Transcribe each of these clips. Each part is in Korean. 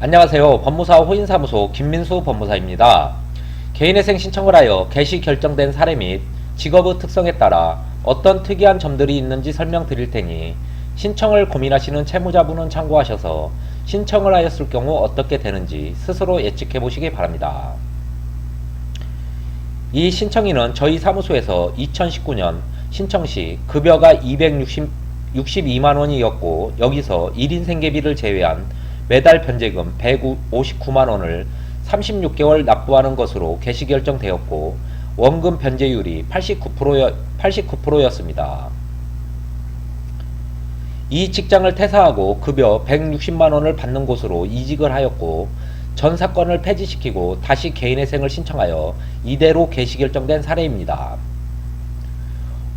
안녕하세요. 법무사 호인사무소 김민수 법무사입니다. 개인회생 신청을 하여 개시 결정된 사례 및 직업의 특성에 따라 어떤 특이한 점들이 있는지 설명드릴 테니 신청을 고민하시는 채무자분은 참고하셔서 신청을 하였을 경우 어떻게 되는지 스스로 예측해 보시기 바랍니다. 이 신청인은 저희 사무소에서 2019년 신청 시 급여가 262만 원이었고 여기서 1인 생계비를 제외한 매달 변제금 159만 원을 36개월 납부하는 것으로 개시 결정되었고 원금 변제율이 89%여, 89%였습니다. 이 직장을 퇴사하고 급여 160만 원을 받는 곳으로 이직을 하였고 전 사건을 폐지시키고 다시 개인회생을 신청하여 이대로 개시 결정된 사례입니다.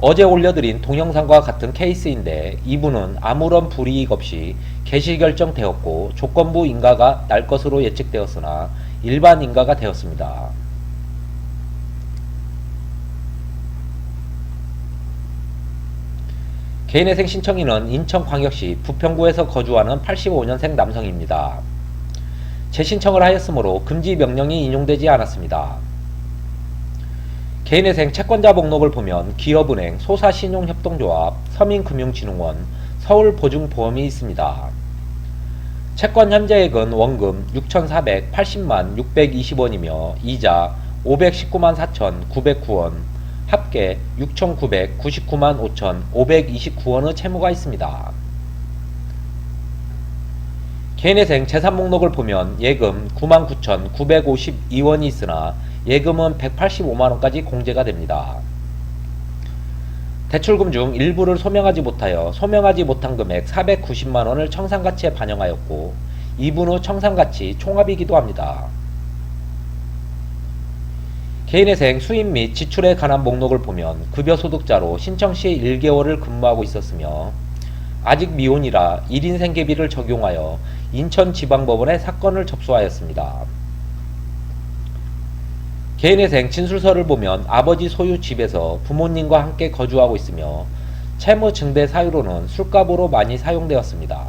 어제 올려드린 동영상과 같은 케이스인데 이분은 아무런 불이익 없이 개시 결정되었고 조건부 인가가 날 것으로 예측되었으나 일반 인가가 되었습니다. 개인회생 신청인은 인천광역시 부평구에서 거주하는 85년생 남성입니다. 재신청을 하였으므로 금지 명령이 인용되지 않았습니다. 개인회생 채권자 목록을 보면 기업은행, 소사신용협동조합, 서민금융진흥원, 서울보증보험이 있습니다. 채권 현재액은 원금 6,480만 620원이며 이자 519만 4,909원, 합계 6,999만 5,529원의 채무가 있습니다. 개인회생 재산 목록을 보면 예금 99,952원이 있으나 예금은 185만원까지 공제가 됩니다. 대출금 중 일부를 소명하지 못하여 소명하지 못한 금액 490만원을 청산가치에 반영하였고 2분 후 청산가치 총합이기도 합니다. 개인회생 수입 및 지출에 관한 목록을 보면 급여소득자로 신청 시 1개월을 근무하고 있었으며 아직 미혼이라 1인 생계비를 적용하여 인천지방법원에 사건을 접수하였습니다. 개인회생 진술서를 보면 아버지 소유 집에서 부모님과 함께 거주하고 있으며 채무 증대 사유로는 술값으로 많이 사용되었습니다.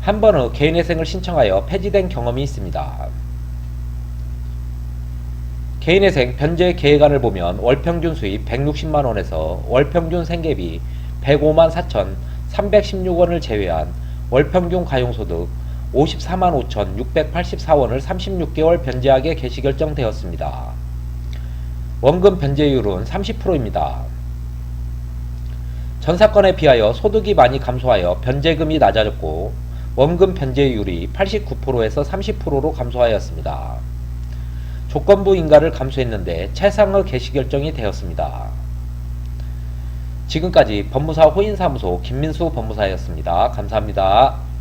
한 번의 개인회생을 신청하여 폐지된 경험이 있습니다. 개인회생 변제 계획안을 보면 월평균 수입 160만원에서 월평균 생계비 105만 4천 316원을 제외한 월평균 가용소득 54만 5천 684원을 36개월 변제하게 개시 결정되었습니다. 원금 변제율은 30%입니다. 전 사건에 비하여 소득이 많이 감소하여 변제금이 낮아졌고 원금 변제율이 89%에서 30%로 감소하였습니다. 조건부 인가를 감수했는데 최상의 개시 결정이 되었습니다. 지금까지 법무사 호인사무소 김민수 법무사였습니다. 감사합니다.